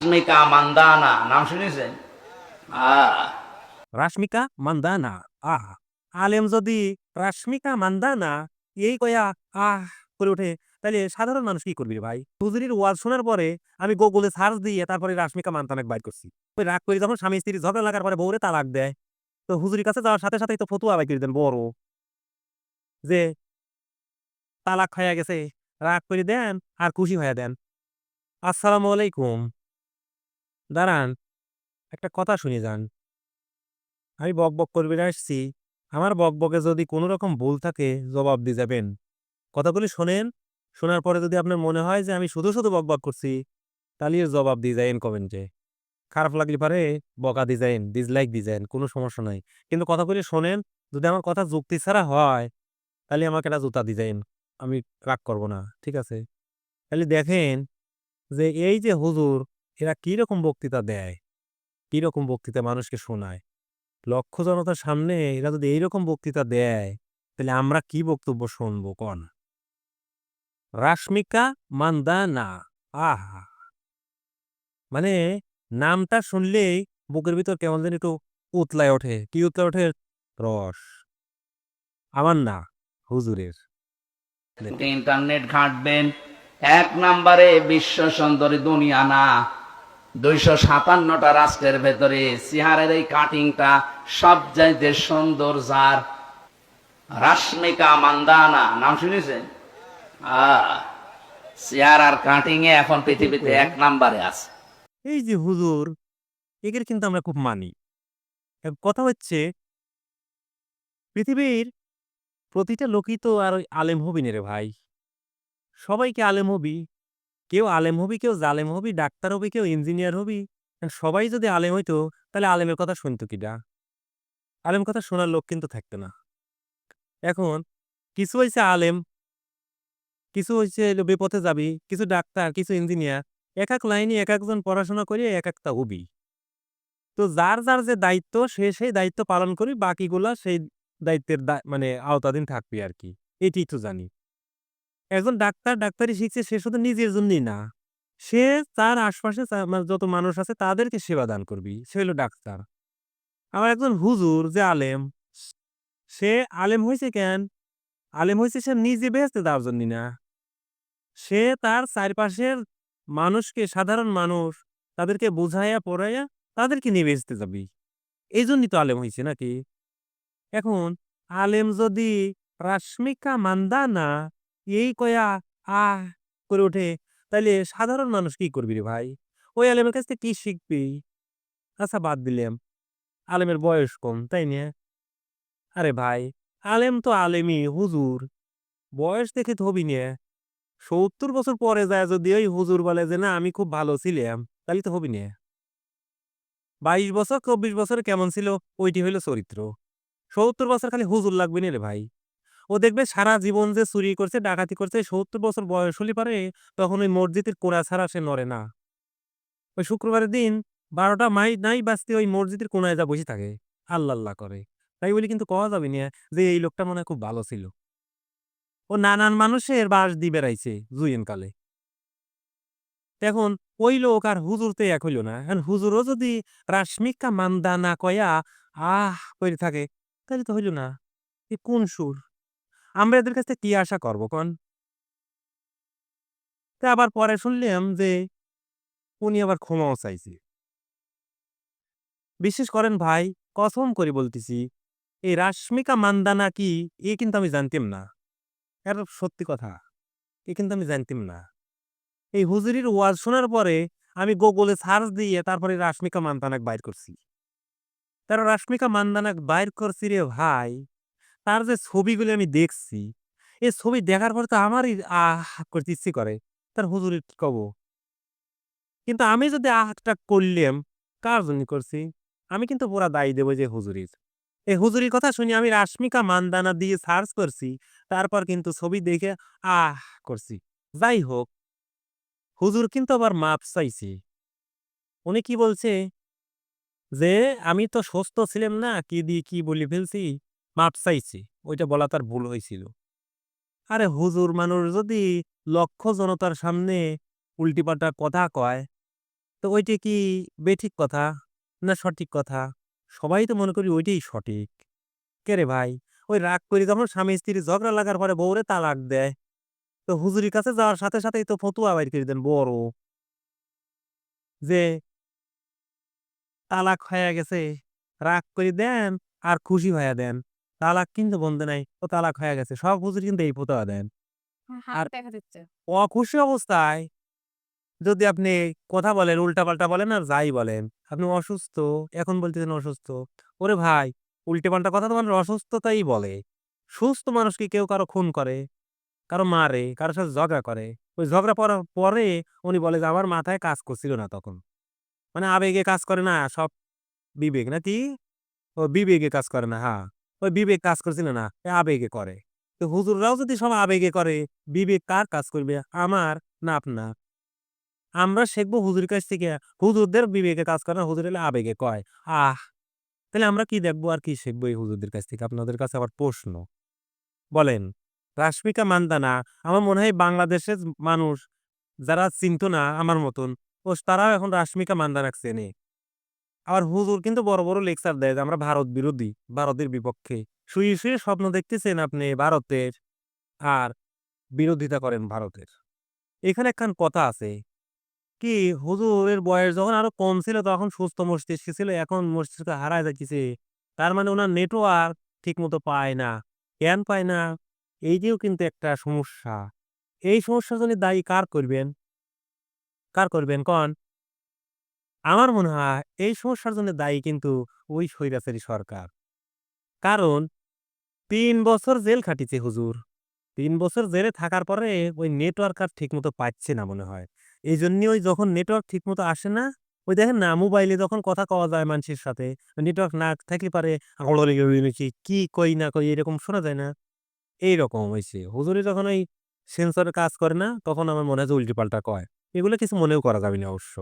রশ্মিকা মান্দানা নাম শুনেছেন? আহ। মান্দানা আহ। আলেম যদি রাশ্মিকা মান্দানা এই কয়া আহ করে ওঠে তাহলে সাধারণ মানুষ কি করবি ভাই? হুজুরির ওয়াজ শোনার পরে আমি গুগলে সার্চ দিয়ে তারপরে রাশ্মিকা মান্দানাকে বাইর করছি। ওই রাগ করে যখন স্বামী স্ত্রী ঝগড়া লাগার পরে বউরে তালাক দেয়, তো হুজুরির কাছে যাওয়ার সাথে সাথেই তো ফতুয়া বাই করে দেন বড়। যে তালাক হয়ে গেছে, রাগ করে দেন আর খুশি হয়ে দেন। আসসালামু আলাইকুম। দাঁড়ান, একটা কথা শুনে যান। আমি বক বক করবে আসছি। আমার বক বকে যদি কোনো রকম ভুল থাকে, জবাব দিয়ে যাবেন। কথাগুলি শোনেন, শোনার পরে যদি আপনার মনে হয় যে আমি শুধু শুধু বক বক করছি, তাহলে জবাব দিয়ে যাইন কমেন্টে। খারাপ লাগলে পারে বকা দিয়ে যাইন ডিসলাইক দিয়ে কোনো সমস্যা নাই। কিন্তু কথাগুলি শোনেন, যদি আমার কথা যুক্তি ছাড়া হয়, তাহলে আমাকে একটা জুতা দিয়ে আমি রাগ করব না, ঠিক আছে? তাহলে দেখেন যে এই যে হুজুর এরা কীরকম বক্তৃতা দেয়? কীরকম বক্তৃতা মানুষকে শোনায়? লক্ষ জনতার সামনে এরা যদি এইরকম বক্তৃতা দেয়, তাহলে আমরা কি বক্তব্য শুনব কন? রাশ্মিকা মান্দানা, আহা! মানে নামটা শুনলেই বুকের ভিতর কেমন যেন একটু উতলায় ওঠে। কি উতলায় ওঠে? রস। আমার না, হুজুরের। ইন্টারনেট ঘাঁটবেন, এক নম্বরে বিশ্ব সুন্দরী দুনিয়া না। দুইশো সাতান্নটা রাষ্ট্রের ভেতরে সিহারের এই কাটিংটা সবচাইতে সুন্দর যার। রাশ্মিকা মান্দানা, নাম শুনেছেন? সিহার আর কাটিং এ এখন পৃথিবীতে এক নম্বরে আছে। এই যে হুজুর, এদের কিন্তু আমরা খুব মানি। কথা হচ্ছে, পৃথিবীর প্রতিটা লোকই তো আর আলেম হবি রে ভাই। সবাইকে আলেম হবি কেউ আলেম হবি, কেউ জালেম হবি, ডাক্তার হবি, কেউ ইঞ্জিনিয়ার হবি। সবাই যদি আলেম হইতো, তাহলে আলেমের কথা শুনতো কিডা আলেম কথা শোনার লোক কিন্তু থাকতো না। এখন কিছু হয়েছে আলেম, কিছু হয়েছে বিপথে যাবি, কিছু ডাক্তার, কিছু ইঞ্জিনিয়ার, এক এক লাইনে এক একজন পড়াশোনা করে এক একটা হবি। তো যার যার যে দায়িত্ব, সে সেই দায়িত্ব পালন করি, বাকিগুলা সেই দায়িত্বের মানে আওতাধীন থাকবি আর কি। এটি তো জানি। একজন ডাক্তার ডাক্তারি শিখছে, সে শুধু নিজের জন্যই না। সে তার আশপাশে মানে যত মানুষ আছে, তাদেরকে সেবা দান করবি। সে হলো ডাক্তার। আবার একজন হুজুর যে আলেম, সে আলেম হয়েছে কেন? আলেম হয়েছে সে নিজে বেহেস্তে দেওয়ার জন্য না। সে তার চারপাশের মানুষকে, সাধারণ মানুষ, তাদেরকে বুঝাইয়া, পড়াইয়া তাদেরকে নিয়ে বেচতে যাবি। এই জন্যই তো আলেম হয়েছে নাকি? এখন আলেম যদি রাশ্মিকা মান্দানা এই কয়া আহ করে ওঠে। তাইলে সাধারণ মানুষ কি করবি রে ভাই? ওই আলেমের কাছ থেকে কি শিখবি? আচ্ছা বাদ দিলাম। আলেমের বয়স কম, তাই না? আরে ভাই, আলেম তো আলেমই, হুজুর। বয়স দেখে হবি না। সত্তর বছর পরে যায় যদি ওই হুজুর বলে যে, না, আমি খুব ভালো ছিলাম তাহলে তো হবি না। বাইশ বছর, চব্বিশ বছর কেমন ছিল? ওইটি হইল চরিত্র। সত্তর বছর খালি হুজুর লাগবে না রে ভাই। ও দেখবে সারা জীবন যে চুরি করছে, ডাকাতি করছে সত্তর বছর বয়স হলে পারে তখন ওই মসজিদের কোনা ছাড়া সে নড়ে না। ওই শুক্রবারের দিন বারোটা মাই নাই বাঁচতে ওই মসজিদের কোনায় যা বসে থাকে, আল্লাহ আল্লাহ করে। তাই বলি কিন্তু কওয়া যাবে না যে এই লোকটা মনে খুব ভালো ছিল। ও নানান মানুষের বাস দিয়ে বেড়াইছে জুয়েন কালে। এখন ওই লোক আর হুজুরতে এক হইল না। এখন হুজুরও যদি রাশ্মিকা মান্দা না কয়া, আহ করে থাকে, তাহলে তো হইল না। এ কোন সুর? আমরা এদের কাছে কি আশা করব, কন? তা আবার পরে শুনলাম যে উনি আবার ক্ষমাও চাইছে। বিশেষ করেন ভাই, কসম করে বলতেছি, এই রাশ্মিকা মান্দানা কি, এ কিন্তু আমি জানতাম না। এর সত্যি কথা, এ কিন্তু আমি জানতাম না। এই হুজুরির ওয়াজ শোনার পরে আমি গুগলে সার্চ দিয়ে তারপরে রাশ্মিকা মান্দানাক বাইর করছি। তার রাশ্মিকা মান্দানাক বাইর করছি রে ভাই তার যে ছবিগুলি আমি দেখছি এই ছবি দেখার পরে তো আমারই আহ করতে ইচ্ছে করে, তার হুজুরির কব? কিন্তু আমি যদি আহটা করলাম, কার জন্য করছি? আমি কিন্তু পুরা দায়ী দেবো যে হুজুরির। এই হুজুরির কথা শুনে আমি রাশ্মিকা মান্দানা দিয়ে সার্চ করছি, তারপর কিন্তু ছবি দেখে আহ করছি। যাই হোক, হুজুর কিন্তু আবার মাপ চাইছে। উনি কি বলছে? যে আমি তো সুস্থ ছিলাম না, কি দিয়ে কি বলে ফেলছি? মাপ চাইছি, ওইটা বলা তার ভুল হয়েছিল আরে হুজুর মানুষ যদি লক্ষ জনতার সামনে উল্টিপাল্টা কথা কয়, তো ওইটা কি বেঠিক কথা না সঠিক কথা? সবাই তো মনে করি ওইটাই সঠিক। কে রে ভাই? ওই রাগ করে যখন স্বামী স্ত্রী ঝগড়া লাগার পরে বউরে তালাক দেয়। তো হুজুরির কাছে যাওয়ার সাথে সাথেই তো ফতুয়া বাইর করে দেন বড়। যে তালাক হয়ে গেছে, রাগ করে দেন আর খুশি হয়ে দেন। তালাক কিন্তু বন্ধ নাই ও তালাক হয়ে গেছে। সব হুজুর কিন্তু এই ফতুয়া দেন। আর- দেখা যাচ্ছে অখুশি অবস্থায় যদি আপনি কথা বলেন উল্টাপাল্টা বলেন আর যাই বলেন আপনি অসুস্থ এখন বলতেছেন অসুস্থ ওরে ভাই উল্টে পাল্টা কথা তো মানুষ অসুস্থতাই বলে। সুস্থ মানুষকে কেউ কারও খুন করে কারও মারে কারোর সাথে ঝগড়া করে। ওই ঝগড়া পড়ার পরে উনি বলে যে আমার মাথায় কাজ করছিল না তখন। মানে আবেগে কাজ করে না সব বিবেক। নাকি? ও বিবেকে কাজ করে না হ্যাঁ। ওই বিবেক কাজ করছিল না আবেগে করে। তো হুজুররাও যদি সব আবেগে করে, বিবেক কার কাজ করবে? আমার না আপনার। আমরা শিখব হুজুর কাছ থেকে, হুজুরদের বিবেকে কাজ করে না হুজুর এলে আবেগে কয়। আহ! তাহলে আমরা কি দেখব আর কি শিখব এই হুজুরদের কাছ থেকে? আপনাদের কাছে আবার প্রশ্ন। বলেন, রাশ্মিকা মান্দানা, আমার মনে হয় বাংলাদেশের মানুষ যারা চিনত না আমার মতন, ও তারাও এখন রাশ্মিকা মান্দানাক চেনে। আবার হুজুর কিন্তু বড় বড় লেকচার দেয় যে, আমরা ভারত বিরোধী, ভারতের বিপক্ষে। শুয়ে শুয়ে স্বপ্ন দেখতেছেন আপনি ভারতের আর বিরোধিতা করেন ভারতের। এখানে একখান কথা আছে কি, হুজুরের বয়স যখন আরও কম ছিল তখন সুস্থ মস্তিষ্ক ছিল, এখন মস্তিষ্ক হারায় যাচ্ছে তার মানে ওনার নেটওয়ার্ক ঠিক মতো পায় না, জ্ঞান পায় না। এই যেও কিন্তু একটা সমস্যা। এই সমস্যার জন্য দায়ী কার করবেন? কার করবেন? কন? আমার মনে হয় এই সমস্যার জন্য দায়ী কিন্তু ওই স্বৈরাচারী সরকার। কারণ তিন বছর জেল খাটিছে হুজুর। তিন বছর জেলে থাকার পরে ওই নেটওয়ার্ক আর ঠিক মতো পাচ্ছে না মনে হয়। এই জন্য ওই যখন নেটওয়ার্ক ঠিক মতো আসে না, ওই দেখেন না মোবাইলে যখন কথা কওয়া যায় মানুষের সাথে নেটওয়ার্ক না থাকলে পারে কি কই না কই এরকম শোনা যায় না। এইরকম হয়েছে হুজুরে যখন ওই সেন্সরে কাজ করে না, তখন আমার মনে হয় যে উল্টি পাল্টা কয়। এগুলো কিছু মনেও করা যাবে না অবশ্য।